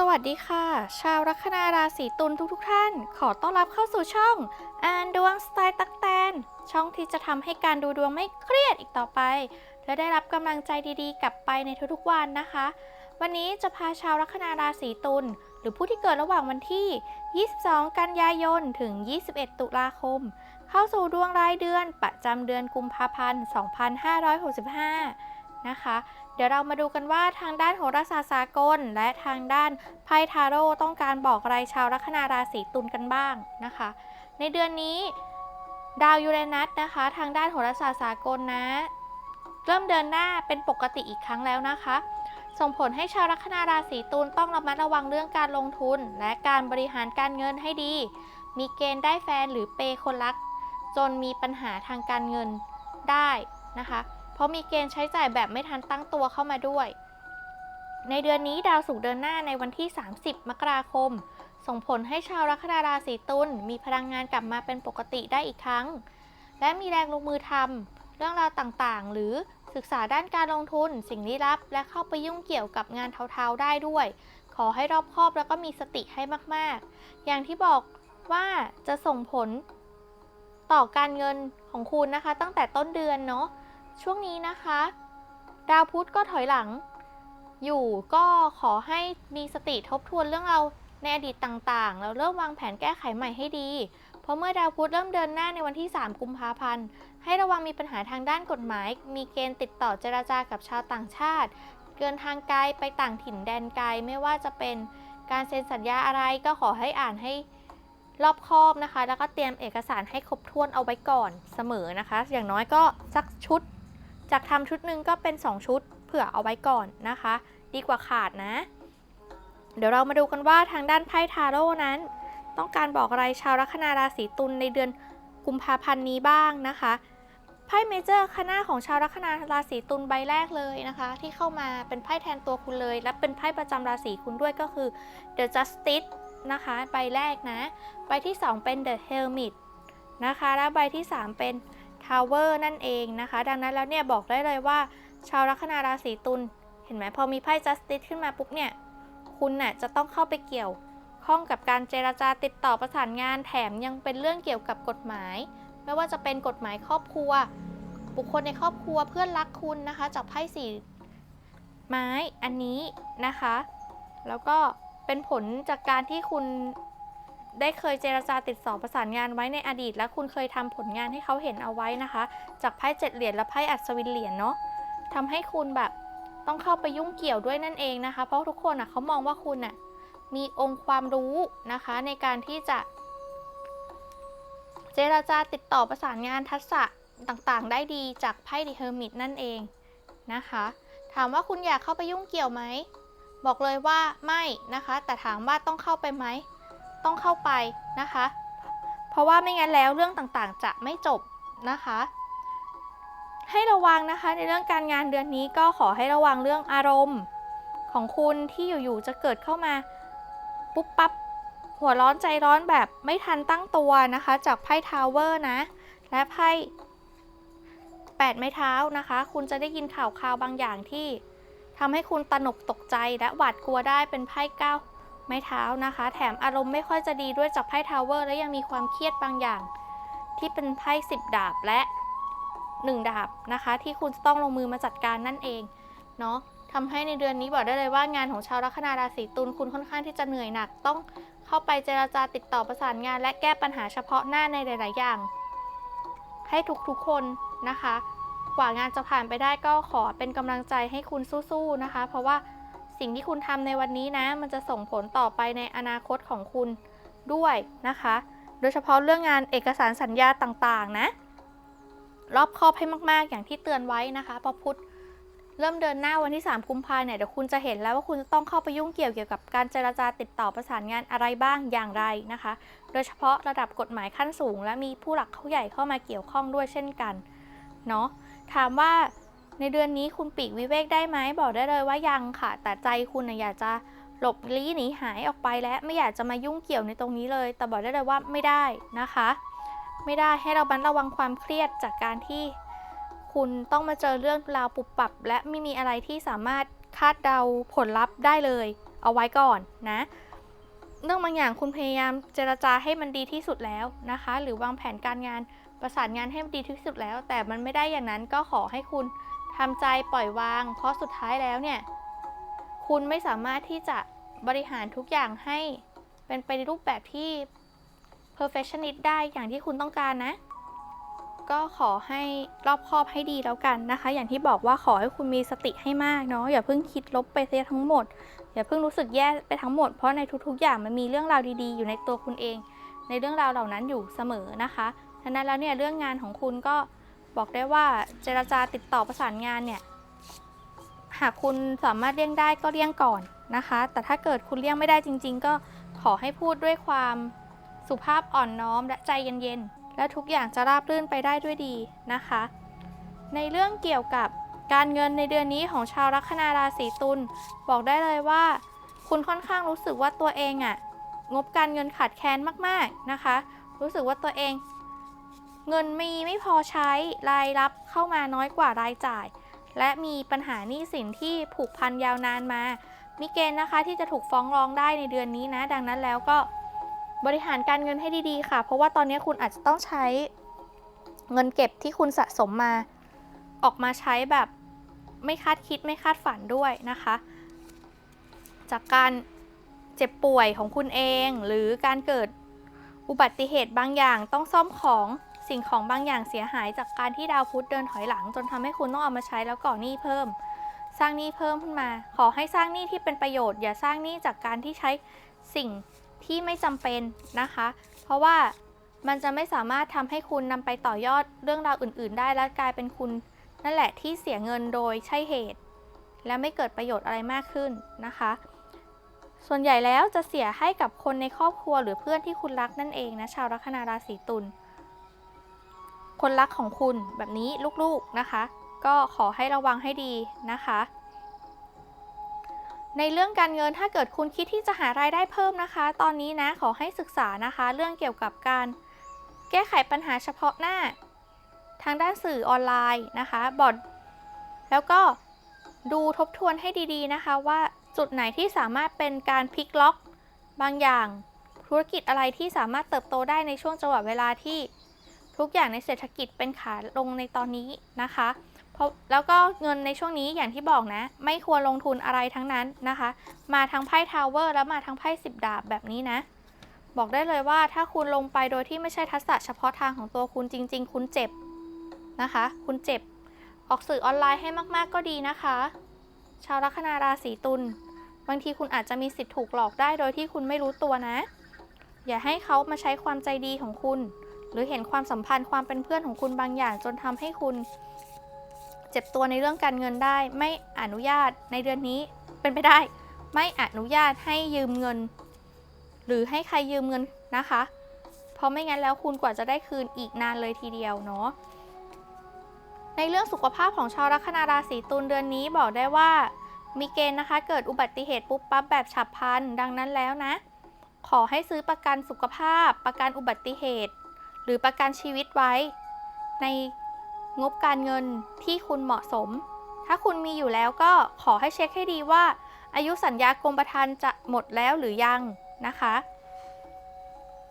สวัสดีค่ะ ชาวลัคนาราศีตุลทุกๆท่าน ขอต้อนรับเข้าสู่ช่องอ่านดวงสไตล์ตักแตน ช่องที่จะทำให้การดูดวงไม่เครียดอีกต่อไป และได้รับกำลังใจดีๆ กลับไปในทุกๆวันนะคะ วันนี้จะพาชาวลัคนาราศีตุลหรือผู้ที่เกิดระหว่างวันที่ 22 กันยายน ถึง 21 ตุลาคม เข้าสู่ดวงรายเดือนประจำเดือนกุมภาพันธ์ 2565 นะคะ เดี๋ยวเรามาดูกันว่าทางด้านโหราศาสตร์สากล และทางด้านไพ่ทาโร่ต้องการบอกอะไรชาวลัคนาราศีตุลกันบ้างนะคะ ในเดือนนี้ดาวยูเรนัสนะคะ ทางด้านโหราศาสตร์สากลนะ เริ่มเดินหน้าเป็นปกติอีกครั้งแล้วนะคะ ส่งผลให้ชาวลัคนาราศีตุลต้องระมัดระวังเรื่องการลงทุน และการบริหารการเงินให้ดี มีเกณฑ์ได้แฟนหรือเปย์คนรัก จนมีปัญหาทางการเงินได้นะคะ เพราะมีเกณฑ์ใช้จ่ายแบบไม่ทันตั้งตัวเข้ามาด้วย ในเดือนนี้ดาวศุกร์เดินหน้าในวันที่ 30 มกราคม ส่งผลให้ชาวลัคนาราศีตุลมีพลังงานกลับมาเป็นปกติได้อีกครั้ง และมีแรงลงมือทำเรื่องราวต่างๆ หรือศึกษาด้านการลงทุน สิ่งลี้ลับ และเข้าไปยุ่งเกี่ยวกับงานเทาๆได้ด้วย ขอให้รอบคอบแล้วก็มีสติให้มากๆ อย่างที่บอกว่าจะส่งผลต่อการเงินของคุณนะคะ ตั้งแต่ต้นเดือนเนาะ ช่วงนี้นะคะ ดาวพุธก็ถอยหลัง อยู่ก็ขอให้มีสติทบทวนเรื่องเราในอดีตต่างๆ แล้วเริ่มวางแผนแก้ไขใหม่ให้ดี เพราะเมื่อดาวพุธเริ่มเดินหน้าในวันที่ 3 กุมภาพันธ์ ให้ระวังมีปัญหาทางด้านกฎหมาย มีเกณฑ์ติดต่อเจราจากับชาวต่างชาติเกินทางไกลไปต่างถิ่นแดนไกลไม่ว่าจะเป็นการเซ็นสัญญาอะไรก็ขอให้อ่านให้รอบคอบนะคะ แล้วก็เตรียมเอกสารให้ครบถ้วนเอาไว้ก่อนเสมอนะคะ อย่างน้อยก็สักชุด จากทำชุดหนึ่งก็เป็น 2 ชุดเผื่อเอาไว้ก่อนนะคะ ดีกว่าขาดนะ เดี๋ยวเรามาดูกันว่าทางด้านไพ่ทาโร่นั้น ต้องการบอกอะไรชาวลัคนาราศีตุลในเดือนกุมภาพันธ์นี้บ้างนะคะไพ่เมเจอร์คณะของชาวลัคนาราศีตุลใบแรกเลยนะคะ ที่เข้ามาเป็นไพ่แทนตัวคุณเลย และเป็นไพ่ประจำราศีคุณด้วยก็คือ The Justice นะคะใบแรกนะ ใบที่ 2 เป็น The Hermit นะคะ และใบที่ 3 เป็น Tower นั่นเองนะคะ ดังนั้นแล้วเนี่ยบอกได้เลยว่า ชาวลัคนาราศีตุลเห็นไหมพอมีไพ่ Justice ขึ้นมาปุ๊บเนี่ยคุณน่ะจะต้องเข้าไปเกี่ยวข้องกับการเจราจาติดต่อประสานงานแถมยังเป็นเรื่องเกี่ยวกับกฎหมาย ไม่ว่าจะเป็นกฎหมายครอบครัว บุคคลในครอบครัวเพื่อนรักคุณนะคะจากไพ่สีไม้อันนี้นะคะ แล้วก็เป็นผลจากการที่คุณ ได้เคยเจราจาติดต่อประสานงานไว้ในอดีต และคุณเคยทำผลงานให้เขาเห็นเอาไว้นะคะ จากไพ่เจ็ดเหรียญและไพ่อัศวินเหรียญเนาะทำให้คุณแบบต้องเข้าไปยุ่งเกี่ยวด้วยนั่นเองนะคะ เพราะทุกคนอะเขามองว่าคุณอะมีองค์ความรู้นะคะในการที่จะ เจราจาติดต่อประสานงานทักษะต่างๆ ได้ดีจากไพ่ดิเฮอร์มิตนั่นเองนะคะ ถามว่าคุณอยากเข้าไปยุ่งเกี่ยวไหม บอกเลยว่าไม่นะคะ แต่ถามว่าต้องเข้าไปไหม ต้องเข้าไปนะคะ เพราะว่าไม่งั้นแล้วเรื่องต่างๆ จะไม่จบนะคะ ให้ระวังนะคะในเรื่องการงานเดือนนี้ก็ขอให้ระวังเรื่องอารมณ์ของคุณที่อยู่ๆจะเกิดเข้ามาปุ๊บปั๊บหัวร้อนใจร้อนแบบไม่ทันตั้งตัวนะคะ จากไพ่ทาวเวอร์นะ และไพ่แปดไม้เท้านะคะ คุณจะได้ยินข่าวคราวบางอย่างที่ทำให้คุณตระหนกตกใจและหวาดกลัวได้เป็นไพ่เก้า ไม้เท้านะคะ แถมอารมณ์ไม่ค่อยจะดีด้วยจากไพ่ทาวเวอร์และยังมีความเครียดบางอย่าง ที่เป็นไพ่สิบดาบและ 1 ดาบนะคะ ที่คุณจะต้องลงมือมาจัดการนั่นเองเนาะทำให้ในเดือนนี้บอกได้เลยว่างานของชาวลัคนาราศีตุลคุณค่อนข้างที่จะเหนื่อยหนัก ต้องเข้าไปเจราจาติดต่อประสานงาน และแก้ปัญหาเฉพาะหน้าในหลาย ๆ อย่าง ให้ทุกๆคนนะคะ กว่างานจะผ่านไปได้ก็ขอเป็นกำลังใจให้คุณสู้ๆนะคะ เพราะว่า สิ่งที่คุณทำในวันนี้นะ มันจะส่งผลต่อไปในอนาคตของคุณด้วยนะคะ โดยเฉพาะเรื่องงานเอกสารสัญญาต่างๆนะ รอบคอบให้มากๆ อย่างที่เตือนไว้นะคะพอพุธเริ่มเดินหน้าวันที่ 3 กุมภาเนี่ยเดี๋ยวคุณจะเห็นแล้วว่าคุณจะต้องเข้าไปยุ่งเกี่ยวเกี่ยวกับการเจราจาติดต่อประสานงานอะไรบ้างอย่างไรนะคะ โดยเฉพาะระดับกฎหมายขั้นสูง และมีผู้หลักผู้ใหญ่เข้ามาเกี่ยวข้องด้วยเช่นกันเนาะถามว่า ในเดือนนี้คุณปีกวิเวกได้ไหมบอกได้เลยว่ายังค่ะ แต่ใจคุณนะอยากจะหลบลี้หนีหายออกไปและไม่อยากจะมายุ่งเกี่ยวในตรงนี้เลย แต่บอกได้เลยว่าไม่ได้นะคะ ไม่ได้ให้เราบันระวังความเครียดจากการที่ คุณต้องมาเจอเรื่องราวปุบปับ และไม่มีอะไรที่สามารถคาดเดาผลลัพธ์ได้เลย เอาไว้ก่อนนะเรื่องบางอย่างคุณพยายามเจรจาให้มันดีที่สุดแล้วนะคะ หรือวางแผนการงานประสานงานให้มันดีที่สุดแล้ว แต่มันไม่ได้อย่างนั้นก็ขอให้คุณ ทำใจปล่อยวาง เพราะสุดท้ายแล้วเนี่ย คุณไม่สามารถที่จะบริหารทุกอย่างให้เป็นไปในรูปแบบที่ perfectionist ได้อย่างที่คุณต้องการนะ ก็ขอให้รอบคอบให้ดีแล้วกันนะคะ อย่างที่บอกว่าขอให้คุณมีสติให้มากเนาะอย่าเพิ่งคิดลบไปเสียทั้งหมด อย่าเพิ่งรู้สึกแย่ไปทั้งหมดเพราะในทุกๆ อย่างมันมีเรื่องราวดีๆ อยู่ในตัวคุณเอง ในเรื่องราวเหล่านั้นอยู่เสมอนะคะฉะนั้นแล้วเนี่ยเรื่องงานของคุณก็ บอกได้ว่าเจรจาติดต่อประสานงานเนี่ย หากคุณสามารถเลี่ยงได้ก็เลี่ยงก่อนนะคะ แต่ถ้าเกิดคุณเลี่ยงไม่ได้จริง ๆ ก็ขอให้พูดด้วยความสุภาพอ่อนน้อมและใจเย็นๆ และทุกอย่างจะราบรื่นไปได้ด้วยดีนะคะ ในเรื่องเกี่ยวกับการเงินในเดือนนี้ของชาวลัคนาราศีตุลบอกได้เลยว่า คุณค่อนข้างรู้สึกว่าตัวเองอะงบการเงินขาดแคลนมากๆนะคะ รู้สึกว่าตัวเอง เงินมีไม่พอใช้รายรับเข้ามาน้อยกว่ารายจ่าย และมีปัญหาหนี้สินที่ผูกพันยาวนานมา มีเกณฑ์นะคะที่จะถูกฟ้องร้องได้ในเดือนนี้นะ ดังนั้นแล้วก็บริหารการเงินให้ดีๆ ค่ะ เพราะว่าตอนนี้คุณอาจจะต้องใช้เงินเก็บที่คุณสะสมมา ออกมาใช้แบบไม่คาดคิดไม่คาดฝันด้วยนะคะ จากการเจ็บป่วยของคุณเอง หรือการเกิดอุบัติเหตุบางอย่างต้องซ่อมของ สิ่งของบางอย่างเสียหายจากการที่ดาวพุธเดินถอยหลัง จนทำให้คุณต้องเอามาใช้แล้วก่อหนี้เพิ่ม สร้างหนี้เพิ่มขึ้นมา ขอให้สร้างหนี้ที่เป็นประโยชน์ อย่าสร้างหนี้จากการที่ใช้สิ่งที่ไม่จำเป็นนะคะ เพราะว่ามันจะไม่สามารถทำให้คุณนำไปต่อยอดเรื่องราวอื่น ๆ ได้และกลายเป็นคุณ นั่นแหละที่เสียเงินโดยใช่เหตุ และไม่เกิดประโยชน์อะไรมากขึ้นนะคะ ส่วนใหญ่แล้วจะเสียให้กับคนในครอบครัวหรือเพื่อนที่คุณรักนั่นเองนะชาวลัคนาราศีตุล คนรักของคุณแบบนี้ลูกๆนะคะ ก็ขอให้ระวังให้ดีนะคะ ในเรื่องการเงินถ้าเกิดคุณคิดที่จะหารายได้เพิ่มนะคะ ตอนนี้นะขอให้ศึกษานะคะ เรื่องเกี่ยวกับการแก้ไขปัญหาเฉพาะหน้า ทางด้านสื่อออนไลน์นะคะบอดแล้วก็ดูทบทวนให้ดีๆนะคะว่าจุดไหนที่สามารถเป็นการพลิกล็อก บางอย่าง ธุรกิจอะไรที่สามารถเติบโตได้ในช่วงจังหวะเวลาที่ ทุกอย่างในเศรษฐกิจเป็นขาลงในตอนนี้นะคะเพราะแล้วก็เงินในช่วงนี้อย่างที่บอกนะ ไม่ควรลงทุนอะไรทั้งนั้นนะคะ มาทั้งไพ่ทาวเวอร์แล้วมาทั้งไพ่สิบดาบแบบนี้นะ บอกได้เลยว่าถ้าคุณลงไปโดยที่ไม่ใช่ทักษะเฉพาะทางของตัวคุณจริง ๆ คุณเจ็บนะคะ คุณเจ็บ ออกสื่อออนไลน์ให้มาก ๆ ก็ดีนะคะ ชาวลัคนาราศีตุลบางทีคุณอาจจะมีสิทธิ์ถูกหลอกได้โดยที่คุณไม่รู้ตัวนะ อย่าให้เขามาใช้ความใจดีของคุณ หรือเห็นความสัมพันธ์ความเป็นเพื่อนของคุณบางอย่าง จนทำให้คุณ เจ็บตัวในเรื่องการเงินได้ ไม่อนุญาตในเดือนนี้เป็นไปได้ ไม่อนุญาตให้ยืมเงิน หรือให้ใครยืมเงินนะคะ เพราะไม่งั้นแล้วคุณกว่าจะได้คืนอีกนานเลยทีเดียวเนาะในเรื่องสุขภาพของชาวลัคนาราศีตุลเดือนนี้บอกได้ว่า มีเกณฑ์นะคะ เกิดอุบัติเหตุปุ๊บปั๊บแบบฉับพลันดังนั้นแล้วนะ ขอให้ซื้อประกันสุขภาพ ประกันอุบัติเหตุ หรือประกันชีวิตไว้ ในงบการเงินที่คุณเหมาะสม ถ้าคุณมีอยู่แล้วก็ขอให้เช็คให้ดีว่า อายุสัญญากรมธรรม์จะหมดแล้วหรือยังนะคะ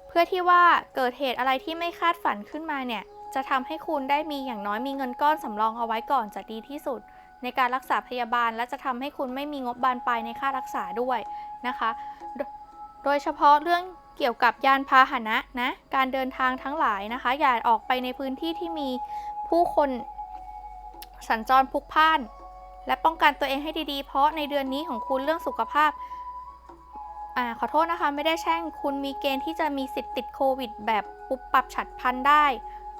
เพื่อที่ว่าเกิดเหตุอะไรที่ไม่คาดฝันขึ้นมาเนี่ย จะทำให้คุณได้มีอย่างน้อยมีเงินก้อนสำรองเอาไว้ก่อนจะดีที่สุด ในการรักษาพยาบาลและจะทำให้คุณไม่มีงบบานปลายในค่ารักษาด้วยนะคะ โดโดยเฉพาะเรื่อง เกี่ยวกับยานพาหนะนะการเดินทางทั้งหลายนะคะ อย่าออกไปในพื้นที่ที่มีผู้คนสัญจรพลุกพล่าน และป้องกันตัวเองให้ดีๆ เพราะในเดือนนี้ของคุณเรื่องสุขภาพอ่าขอโทษนะคะไม่ได้แช่งคุณมีเกณฑ์ที่จะมีสิทธิ์ติดโควิด แบบปุ๊บปรับฉัดพันได้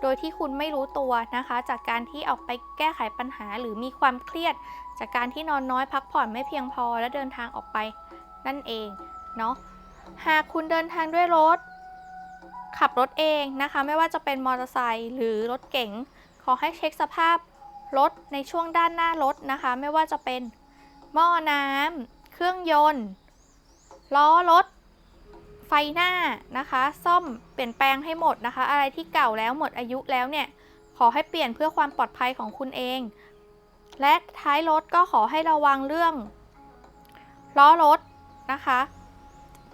โดยที่คุณไม่รู้ตัวนะคะ จากการที่ออกไปแก้ไขปัญหาหรือมีความเครียด จากการที่นอนน้อยพักผ่อนไม่เพียงพอและเดินทางออกไปนั่นเองเนาะ หากคุณเดินทางด้วยรถ ขับรถเองนะคะ ไม่ว่าจะเป็นมอเตอร์ไซค์หรือรถเก๋ง ขอให้เช็คสภาพรถในช่วงด้านหน้ารถนะคะ ไม่ว่าจะเป็นหม้อน้ำเครื่องยนต์ ล้อรถ ไฟหน้านะคะ ซ่อมเปลี่ยนแปลงให้หมดนะคะ อะไรที่เก่าแล้วหมดอายุแล้วเนี่ย ขอให้เปลี่ยนเพื่อความปลอดภัยของคุณเอง และท้ายรถก็ขอให้ระวังเรื่อง ล้อรถนะคะ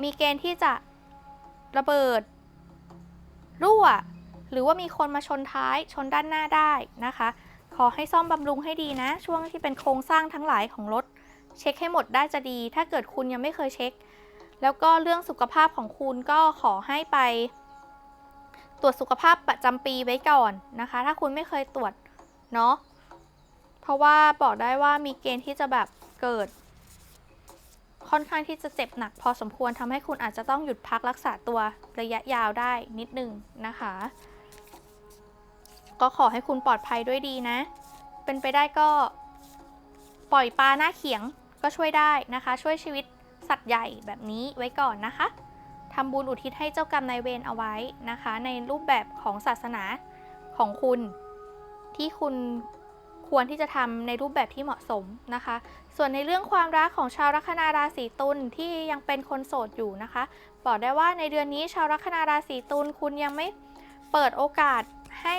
มีเกณฑ์ที่จะระเบิด รั่ว หรือว่ามีคนมาชนท้ายชนด้านหน้าได้นะคะ ขอให้ซ่อมบำรุงให้ดีนะ ช่วงที่เป็นโครงสร้างทั้งหลายของรถ เช็คให้หมดได้จะดี ถ้าเกิดคุณยังไม่เคยเช็ค แล้วก็เรื่องสุขภาพของคุณก็ขอให้ไป ตรวจสุขภาพประจำปีไว้ก่อนนะคะ ถ้าคุณไม่เคยตรวจเนาะเพราะว่าบอกได้ว่ามีเกณฑ์ที่จะแบบเกิด ค่อนข้างที่จะเจ็บหนักพอสมควรทำให้คุณอาจจะต้องหยุดพักรักษาตัวระยะยาวได้นิดหนึ่งนะคะ ก็ขอให้คุณปลอดภัยด้วยดีนะ เป็นไปได้ก็ปล่อยปลาหน้าเขียงก็ช่วยได้นะคะ ช่วยชีวิตสัตว์ใหญ่แบบนี้ไว้ก่อนนะคะทำบุญอุทิศให้เจ้ากรรมนายเวรเอาไว้นะคะ ในรูปแบบของศาสนาของคุณที่คุณ ควรที่จะทำในรูปแบบที่เหมาะสมนะคะ ส่วนในเรื่องความรักของชาวลัคนาราศีตุลที่ยังเป็นคนโสดอยู่นะคะ บอกได้ว่าในเดือนนี้ชาวลัคนาราศีตุลคุณยังไม่เปิดโอกาสให้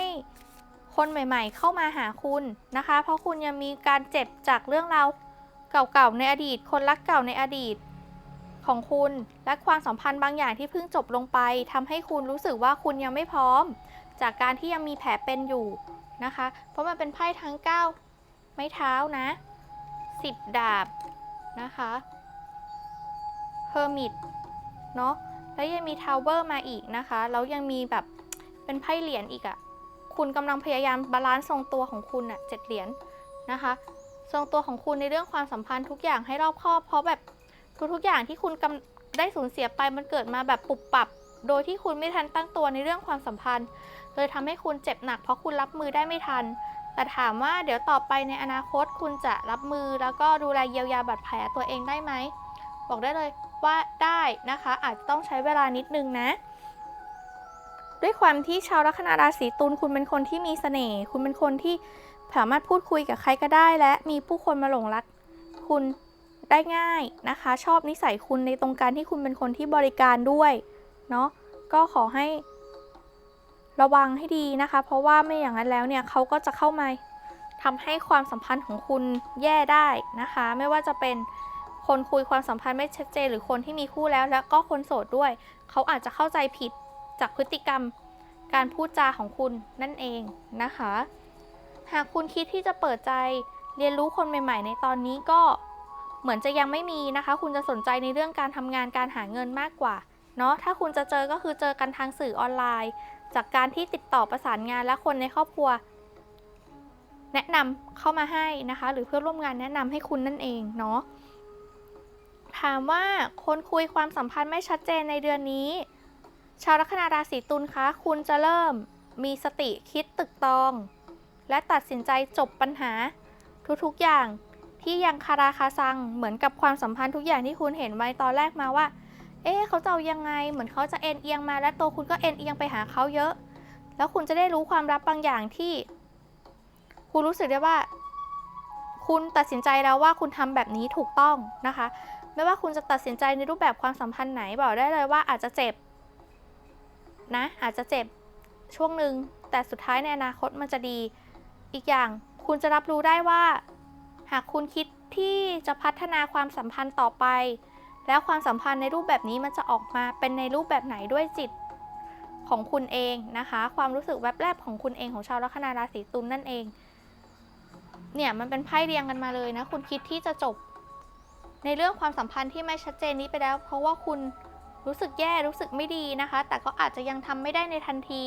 คนใหม่ ๆ เข้ามาหาคุณนะคะ เพราะคุณยังมีการเจ็บจากเรื่องราวเก่าๆในอดีต คนรักเก่าในอดีตของคุณและความสัมพันธ์บางอย่างที่เพิ่งจบลงไปทำให้คุณรู้สึกว่าคุณยังไม่พร้อม จากการที่ยังมีแผลเป็นอยู่ นะคะ เพราะมันเป็นไพ่ทั้ง 9 ไม้เท้านะ 10 ดาบนะคะเฮอร์มิตเนาะแล้วยังมีทาวเวอร์มาอีกนะคะ แล้วยังมีแบบเป็นไพ่เหรียญอีกอะ่ะ คุณกำลังพยายามบาลานซ์ทรงตัวของคุณอะ่ะเจ็ดเหรียญนะคะ ทรงตัวของคุณในเรื่องความสัมพันธ์ทุกอย่างให้รอบคอบเพราะแบบทุกๆอย่างที่คุณกำได้สูญเสียไปมันเกิดมาแบบปุบปับ โดยที่คุณไม่ทันตั้งตัวในเรื่องความสัมพันธ์ เลยทำให้คุณเจ็บหนักเพราะคุณรับมือได้ไม่ทัน แต่ถามว่าเดี๋ยวต่อไปในอนาคตคุณจะรับมือแล้วก็ดูแลเยียวยาบาดแผลตัวเองได้ไหม บอกได้เลยว่าได้นะคะอาจจะต้องใช้เวลานิดนึงนะ ด้วยความที่ชาวลัคนาราศีตุลคุณเป็นคนที่มีเสน่ห์คุณเป็นคนที่สามารถพูดคุยกับใครก็ได้ และมีผู้คนมาหลงรักคุณได้ง่ายนะคะ ชอบนิสัยคุณในตรงการที่คุณเป็นคนที่บริการด้วย เนาะก็ขอให้ ระวังให้ดีนะคะ เพราะว่าไม่อย่างนั้นแล้วเนี่ยเขาก็จะเข้ามาทำให้ความสัมพันธ์ของคุณแย่ได้นะคะ ไม่ว่าจะเป็นคนคุยความสัมพันธ์ไม่ชัดเจนหรือคนที่มีคู่แล้ว แล้วก็คนโสดด้วย เขาอาจจะเข้าใจผิดจากพฤติกรรม การพูดจาของคุณนั่นเองนะคะ หากคุณคิดที่จะเปิดใจเรียนรู้คนใหม่ ๆ ในตอนนี้ก็เหมือนจะยังไม่มีนะคะ คุณจะสนใจในเรื่องการทำงานการหาเงินมากกว่าเนาะถ้าคุณจะเจอก็คือเจอกันทางสื่อออนไลน์ จากการที่ติดต่อประสานงานและคนในครอบครัว แนะนำเข้ามาให้นะคะ หรือเพื่อนร่วมงานแนะนำให้คุณนั่นเองเนาะถามว่าคนคุยความสัมพันธ์ไม่ชัดเจนในเดือนนี้ ชาวลัคนาราศีตุลคะ คุณจะเริ่มมีสติคิดตึกตอง และตัดสินใจจบปัญหาทุกๆอย่างที่ยังคาราคาซังเหมือนกับความสัมพันธ์ทุกอย่างที่คุณเห็นไว้ตอนแรกมาว่า เอ๊ะเขาจะเอายังไง เหมือนเขาจะเอ็นเอียงมาและตัวคุณก็เอ็นเอียงไปหาเขาเยอะ แล้วคุณจะได้รู้ความลับบางอย่างที่ คุณรู้สึกได้ว่า คุณตัดสินใจแล้วว่าคุณทำแบบนี้ถูกต้องนะคะ ไม่ว่าคุณจะตัดสินใจในรูปแบบความสัมพันธ์ไหนบอกได้เลยว่าอาจจะเจ็บนะ อาจจะเจ็บช่วงหนึ่งแต่สุดท้ายในอนาคตมันจะดี อีกอย่างคุณจะรับรู้ได้ว่า หากคุณคิดที่จะพัฒนาความสัมพันธ์ต่อไป แล้วความสัมพันธ์ในรูปแบบนี้มันจะออกมาเป็นในรูปแบบไหนด้วยจิตของคุณเองนะคะ ความรู้สึกแวบแรกของคุณเองของชาวลัคนาราศีตุลนนั่นเอง เนี่ยมันเป็นไพ่เรียงกันมาเลยนะ คุณคิดที่จะจบ ในเรื่องความสัมพันธ์ที่ไม่ชัดเจนนี้ไปแล้ว เพราะว่าคุณรู้สึกแย่รู้สึกไม่ดีนะคะ แต่ก็อาจจะยังทำไม่ได้ในทันที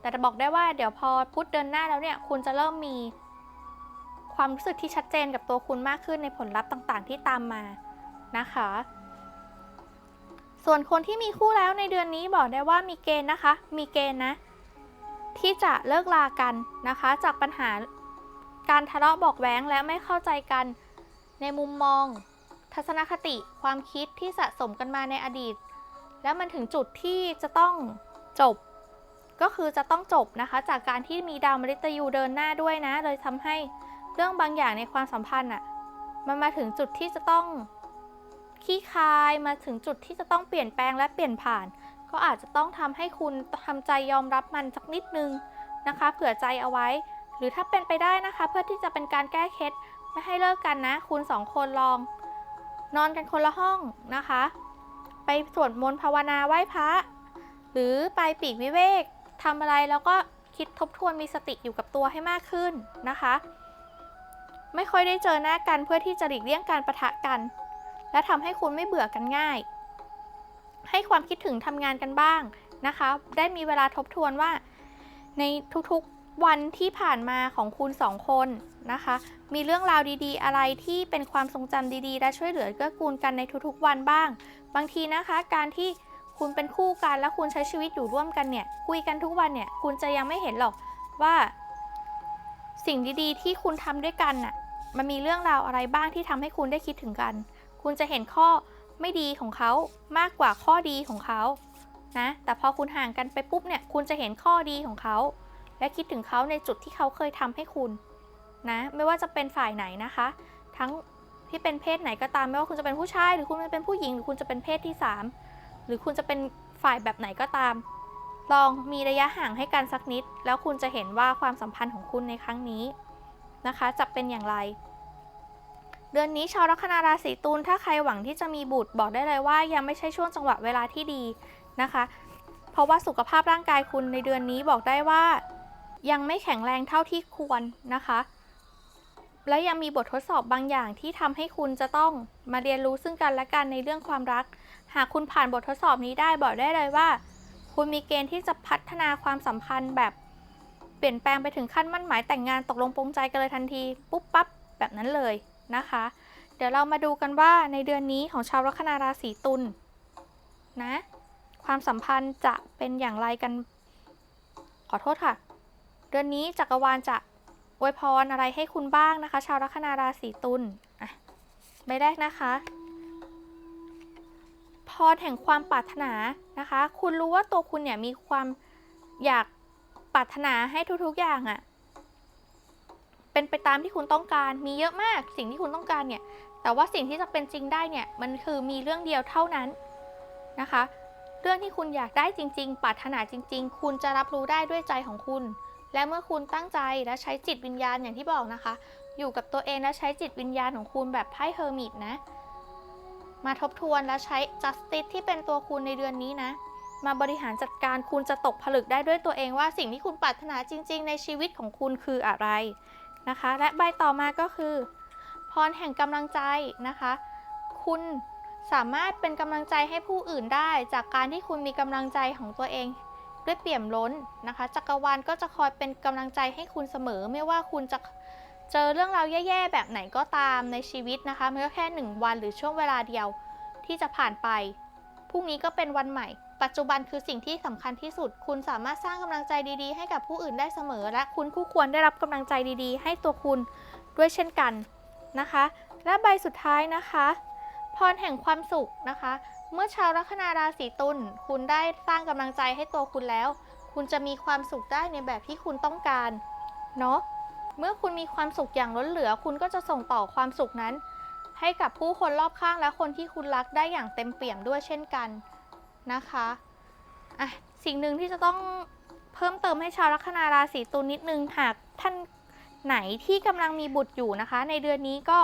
แต่จะบอกได้ว่าเดี๋ยวพอพุธเดินหน้าแล้วเนี่ย คุณจะเริ่มมี ความรู้สึกที่ชัดเจนกับตัวคุณมากขึ้นในผลลัพธ์ต่าง ๆ ที่ตามมานะคะ ส่วนคนที่มีคู่แล้วในเดือนนี้บอกได้ว่ามีเกณฑ์นะคะ มีเกณฑ์นะ ที่จะเลิกลากันนะคะ จากปัญหาการทะเลาะบอกแว้งและไม่เข้าใจกันในมุมมอง ทัศนคติความคิดที่สะสมกันมาในอดีต แล้วมันถึงจุดที่จะต้องจบ ก็คือจะต้องจบนะคะ จากการที่มีดาวมฤตยูเดินหน้าด้วยนะ เลยทำให้เรื่องบางอย่างในความสัมพันธ์อะมันมาถึงจุดที่จะต้อง ขี้คายมาถึงจุดที่จะต้องเปลี่ยนแปลงและเปลี่ยนผ่าน ก็อาจจะต้องทำให้คุณทำใจยอมรับมันสักนิดนึงนะคะ เผื่อใจเอาไว้ หรือถ้าเป็นไปได้นะคะ เพื่อที่จะเป็นการแก้เคล็ดไม่ให้เลิกกันนะ คุณสองคนลอง นอนกันคนละห้องนะคะ ไปสวดมนต์ภาวนาไหว้พระ หรือไปปีกวิเวกทำอะไรแล้วก็คิดทบทวนมีสติอยู่กับตัวให้มากขึ้นนะคะ ไม่ค่อยได้เจอหน้ากันเพื่อที่จะหลีกเลี่ยงการประทะกัน และทำให้คุณไม่เบื่อกันง่าย ให้ความคิดถึงทำงานกันบ้างนะคะ ได้มีเวลาทบทวนว่า ในทุกๆวันที่ผ่านมาของคุณสองคนนะคะ มีเรื่องราวดีๆ อะไรที่เป็นความทรงจำดีๆ และช่วยเหลือเกื้อกูลกันในทุกๆวันบ้าง บางทีนะคะ การที่คุณเป็นคู่กันและคุณใช้ชีวิตอยู่ร่วมกันเนี่ย คุยกันทุกวันเนี่ย คุณจะยังไม่เห็นหรอกว่า สิ่งดีๆ ที่คุณทำด้วยกันน่ะ มันมีเรื่องราวอะไรบ้างที่ทำให้คุณได้คิดถึงกัน คุณจะเห็นข้อไม่ดีของเขามากกว่าข้อดีของเขานะ แต่พอคุณห่างกันไปปุ๊บเนี่ย คุณจะเห็นข้อดีของเขา และคิดถึงเขาในจุดที่เขาเคยทำให้คุณนะ ไม่ว่าจะเป็นฝ่ายไหนนะคะ ทั้งที่เป็นเพศไหนก็ตาม ไม่ว่าคุณจะเป็นผู้ชาย หรือคุณจะเป็นผู้หญิง หรือคุณจะเป็นเพศที่ 3 หรือคุณจะเป็นฝ่ายแบบไหนก็ตาม ลองมีระยะห่างให้กันสักนิด แล้วคุณจะเห็นว่าความสัมพันธ์ของคุณในครั้งนี้นะคะ จะเป็นอย่างไร เดือนนี้ชาวลัคนาราศีตุลถ้าใครหวังที่จะมีบุตรบอกได้เลยว่า ยังไม่ใช่ช่วงจังหวะเวลาที่ดีนะคะ เพราะว่าสุขภาพร่างกายคุณในเดือนนี้บอกได้ว่า ยังไม่แข็งแรงเท่าที่ควรนะคะ และยังมีบททดสอบบางอย่างที่ทำให้คุณจะต้องมาเรียนรู้ซึ่งกันและกันในเรื่องความรัก หากคุณผ่านบททดสอบนี้ได้บอกได้เลยว่า คุณมีเกณฑ์ที่จะพัฒนาความสัมพันธ์แบบเปลี่ยนแปลงไปถึงขั้นมั่นหมายแต่งงานตกลงปรงใจกันเลยทันทีปุ๊บปั๊บแบบนั้นเลย นะคะ เดี๋ยวเรามาดูกันว่าในเดือนนี้ของชาวลัคนาราศีตุลนะความสัมพันธ์จะเป็นอย่างไรกัน ขอโทษค่ะ เดือนนี้จักรวาลจะอวยพรอะไรให้คุณบ้างนะคะ ชาวลัคนาราศีตุลอะใบแรกนะคะพรแห่งความปรารถนานะคะ คุณรู้ว่าตัวคุณเนี่ยมีความอยากปรารถนาให้ทุกๆอย่างอะ่ะ เป็นไปตามที่คุณต้องการมีเยอะมากสิ่งที่คุณต้องการเนี่ยแต่ว่าสิ่งที่จะเป็นจริงได้เนี่ยมันคือมีเรื่องเดียวเท่านั้นนะคะ เรื่องที่คุณอยากได้จริง ๆปรารถนาจริง ๆ คุณจะรับรู้ได้ด้วยใจของคุณ และเมื่อคุณตั้งใจและใช้จิตวิญญาณอย่างที่บอกนะคะ อยู่กับตัวเองและใช้จิตวิญญาณของคุณแบบไพ่เฮอร์มิตนะ มาทบทวนและใช้ justice ที่เป็นตัวคุณในเดือนนี้นะมาบริหารจัดการคุณจะตกผลึกได้ด้วยตัวเองว่าสิ่งที่คุณปรารถนาจริง ๆ ในชีวิตของคุณคืออะไร นะคะ และใบต่อมาก็คือ พรแห่งกำลังใจนะคะ คุณสามารถเป็นกำลังใจให้ผู้อื่นได้ จากการที่คุณมีกำลังใจของตัวเองด้วยเปี่ยมล้นนะคะ จักรวาลก็จะคอยเป็นกำลังใจให้คุณเสมอ ไม่ว่าคุณจะเจอเรื่องราวแย่ๆแบบไหนก็ตามในชีวิตนะคะมันก็แค่หนึ่งวันหรือช่วงเวลาเดียวที่จะผ่านไปพรุ่งนี้ก็เป็นวันใหม่ ปัจจุบันคือสิ่งที่สำคัญที่สุด คุณสามารถสร้างกำลังใจดีๆ ให้กับผู้อื่นได้เสมอ และคุณคู่ควรได้รับกำลังใจดีๆ ให้ตัวคุณด้วยเช่นกันนะคะ และใบสุดท้ายนะคะพรแห่งความสุขนะคะ เมื่อชาวลัคนาราศีตุลคุณได้สร้างกำลังใจให้ตัวคุณแล้ว คุณจะมีความสุขได้ในแบบที่คุณต้องการเนาะเมื่อคุณมีความสุขอย่างล้นเหลือ คุณก็จะส่งต่อความสุขนั้น ให้กับผู้คนรอบข้างและคนที่คุณรักได้อย่างเต็มเปี่ยมด้วยเช่นกัน นะคะอะสิ่งหนึ่งที่จะต้องเพิ่มเติมให้ชาวลัคนาราศีตุลนิดนึงหากท่านไหนที่กำลังมีบุตรอยู่นะคะ ในเดือนนี้ก็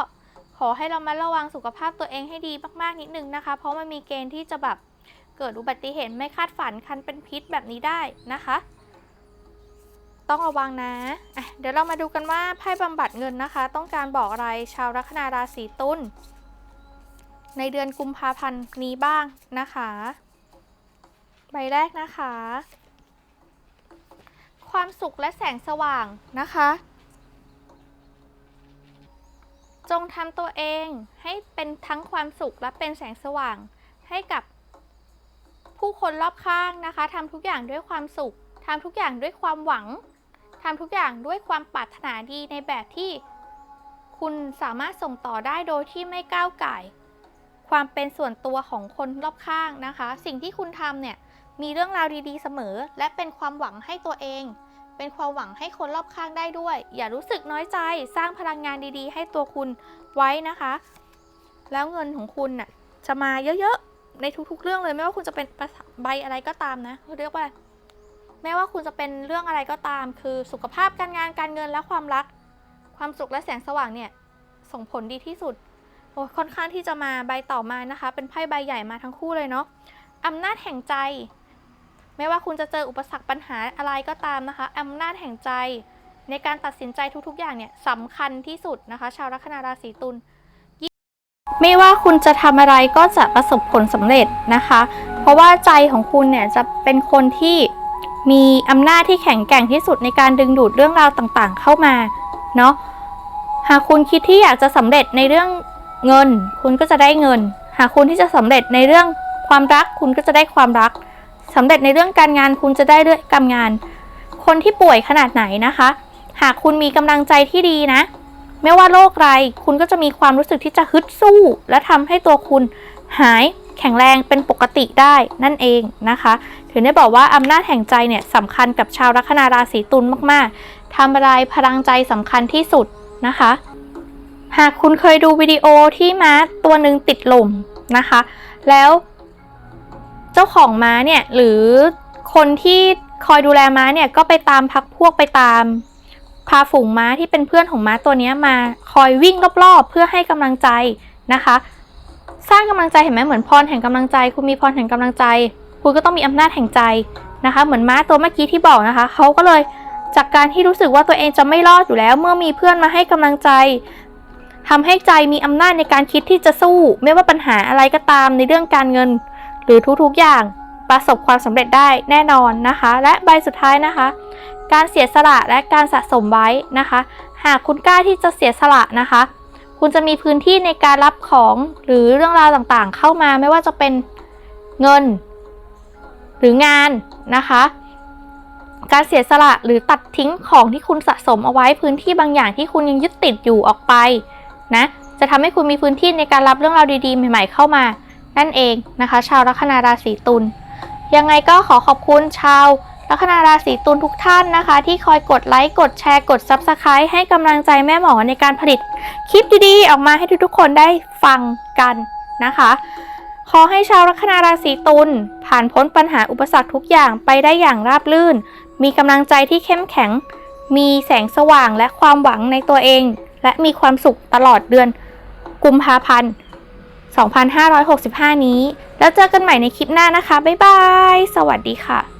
ขอให้เรามาระวังสุขภาพตัวเองให้ดีมากๆนิดนึงนะคะ เพราะมันมีเกณฑ์ที่จะแบบเกิดอุบัติเหตุไม่คาดฝันคันเป็นพิษแบบนี้ได้นะคะ ต้องระวังนะะเดี๋ยวเรามาดูกันว่าไพ่บำบัดเงินนะคะ ต้องการบอกอะไรชาวลัคนาราศีตุลในเดือนกุมภาพันธ์นี้บ้างนะคะ ใบแรกนะคะ ความสุขและแสงสว่างนะคะ จงทำตัวเองให้เป็นทั้งความสุขและเป็นแสงสว่างให้กับผู้คนรอบข้างนะคะทำทุกอย่างด้วยความสุขทำทุกอย่างด้วยความหวังทำทุกอย่างด้วยความปรารถนาดีในแบบที่คุณสามารถส่งต่อได้โดยที่ไม่ก้าวไก่ ความเป็นส่วนตัวของคนรอบข้างนะคะ สิ่งที่คุณทำเนี่ย มีเรื่องราวดีๆเสมอ และเป็นความหวังให้ตัวเอง เป็นความหวังให้คนรอบข้างได้ด้วย อย่ารู้สึกน้อยใจ สร้างพลังงานดีๆ ให้ตัวคุณไว้นะคะ แล้วเงินของคุณน่ะจะมาเยอะๆ ในทุกๆ เรื่องเลยไม่ว่าคุณจะเป็นใบอะไรก็ตามนะเรียกว่าไม่ว่าคุณจะเป็นเรื่องอะไรก็ตาม คือสุขภาพการงานการเงินและความรัก ความสุขและแสงสว่างเนี่ย ส่งผลดีที่สุดโอ้ค่อนข้างที่จะมาใบต่อมานะคะ เป็นไพ่ใบใหญ่มาทั้งคู่เลยเนาะอำนาจแห่งใจ ไม่ว่าคุณจะเจออุปสรรคปัญหาอะไรก็ตามนะคะอำนาจแห่งใจ ในการตัดสินใจทุกๆ อย่างเนี่ยสำคัญที่สุดนะคะ ชาวลัคนาราศีตุลย์ไม่ว่าคุณจะทำอะไรก็จะประสบผลสำเร็จนะคะ เพราะว่าใจของคุณเนี่ยจะเป็นคนที่มีอำนาจที่แข็งแกร่งที่สุดในการดึงดูดเรื่องราวต่างๆ เข้ามาเนาะหากคุณคิดที่อยากจะสำเร็จในเรื่องเงิน คุณก็จะได้เงิน หากคุณที่จะสำเร็จในเรื่องความรัก คุณก็จะได้ความรัก สำเร็จในเรื่องการงานคุณจะได้เรื่องการงาน คนที่ป่วยขนาดไหนนะคะ หากคุณมีกำลังใจที่ดีนะ ไม่ว่าโรคไรคุณก็จะมีความรู้สึกที่จะฮึดสู้ และทำให้ตัวคุณหายแข็งแรงเป็นปกติได้นั่นเองนะคะ ถึงได้บอกว่าอำนาจแห่งใจเนี่ยสำคัญกับชาวลัคนาราศีตุลมากๆทำอะไรพลังใจสำคัญที่สุดนะคะ หากคุณเคยดูวิดีโอที่ม้าตัวหนึ่งติดลมนะคะ แล้ว เจ้าของม้าเนี่ยหรือคนที่คอยดูแลม้าเนี่ยก็ไปตามพักพวกไปตามพาฝูงม้าที่เป็นเพื่อนของม้าตัวนี้มาคอยวิ่งรอบๆเพื่อให้กำลังใจนะคะ สร้างกำลังใจเห็นไหมเหมือนพรแห่งกำลังใจ คุณมีพรแห่งกำลังใจ คุณก็ต้องมีอำนาจแห่งใจนะคะ เหมือนม้าตัวเมื่อกี้ที่บอกนะคะเขาก็เลยจากการที่รู้สึกว่าตัวเองจะไม่รอดอยู่แล้ว เมื่อมีเพื่อนมาให้กำลังใจทำให้ใจมีอำนาจในการคิดที่จะสู้ ไม่ว่าปัญหาอะไรก็ตามในเรื่องการเงิน หรือทุกๆอย่างประสบความสำเร็จได้แน่นอนนะคะ และใบสุดท้ายนะคะ การเสียสละและการสะสมไว้นะคะ หากคุณกล้าที่จะเสียสละนะคะ คุณจะมีพื้นที่ในการรับของหรือเรื่องราวต่างๆ เข้ามาไม่ว่าจะเป็นเงิน หรืองานนะคะ การเสียสละหรือตัดทิ้งของที่คุณสะสมเอาไว้พื้นที่บางอย่างที่คุณยังยึดติดอยู่ออกไปนะจะทำให้คุณมีพื้นที่ในการรับเรื่องราวดีๆ ใหม่ ๆ เข้ามา นั่นเองนะคะ ชาวลัคนาราศีตุลยังไงก็ขอขอบคุณชาวลัคนาราศีตุลทุกท่านนะคะ ที่คอยกดไลค์กดแชร์กด Subscribe ให้กำลังใจแม่หมอในการผลิตคลิปดีๆ ออกมาให้ทุกๆคนได้ฟังกันนะคะ ขอให้ชาวลัคนาราศีตุลผ่านพ้นปัญหาอุปสรรคทุกอย่างไปได้อย่างราบรื่น มีกำลังใจที่เข้มแข็ง มีแสงสว่างและความหวังในตัวเอง และมีความสุขตลอดเดือน กุมภาพันธ์ 2565 นี้ แล้วเจอกันใหม่ในคลิปหน้านะคะ บ๊ายบาย สวัสดีค่ะ